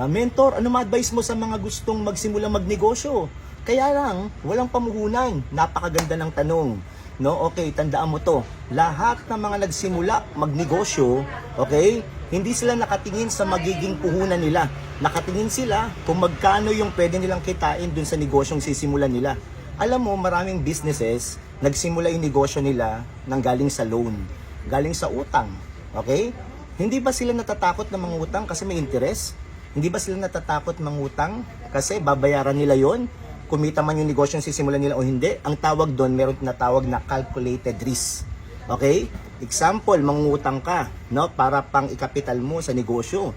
Ah, mentor, ano ma-advise mo sa mga gustong magsimula magnegosyo? Kaya lang, walang pamuhunan. Napakaganda ng tanong. No, okay, tandaan mo to. Lahat ng mga nagsimula magnegosyo, okay, hindi sila nakatingin sa magiging puhunan nila. Nakatingin sila kung magkano yung pwede nilang kitain dun sa negosyong sisimulan nila. Alam mo, maraming businesses, nagsimula yung negosyo nila nang galing sa loan, galing sa utang. Okay? Hindi ba sila natatakot na mangutang kasi may interest? Hindi ba sila natatakot mangutang kasi babayaran nila yon? Kumita man yung negosyo sisimulan nila o hindi. Ang tawag doon, meron na tawag na calculated risk. Okay? Example, mangutang ka, no, para pang ikapital mo sa negosyo.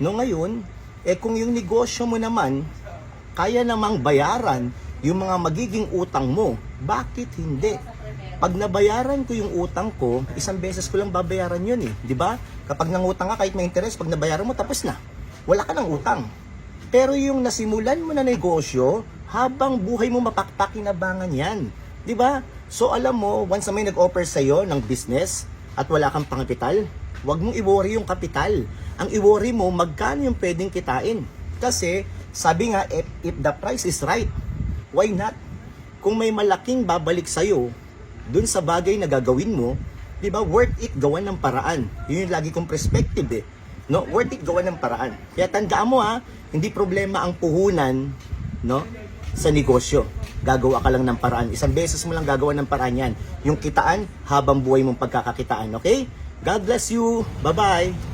No ngayon, eh kung yung negosyo mo naman kaya namang bayaran yung mga magiging utang mo, bakit hindi? Pag nabayaran ko yung utang ko, isang beses ko lang babayaran yun eh. Di ba? Kapag nangutang ka, kahit may interest, pag nabayaran mo, tapos na. Wala ka ng utang. Pero yung nasimulan mo na negosyo, habang buhay mo mapakpakinabangan yan. Ba? So alam mo, once may nag-offer sa'yo ng business at wala kang pangkapital, huwag mong i-worry yung kapital. Ang i-worry mo, magkano yung pwedeng kitain. Kasi, sabi nga, if, if the price is right, why not? Kung may malaking babalik sa'yo, dun sa bagay na gagawin mo, di ba, worth it gawan ng paraan. Yun yung lagi kong perspective eh. No, worth it gawan ng paraan. Kaya tandaan mo ha, hindi problema ang puhunan, no, sa negosyo. Gagawa ka lang ng paraan. Isang beses mo lang gagawa ng paraan yan. Yung kitaan habang buhay mong pagkakakitaan, okay? God bless you. Bye-bye.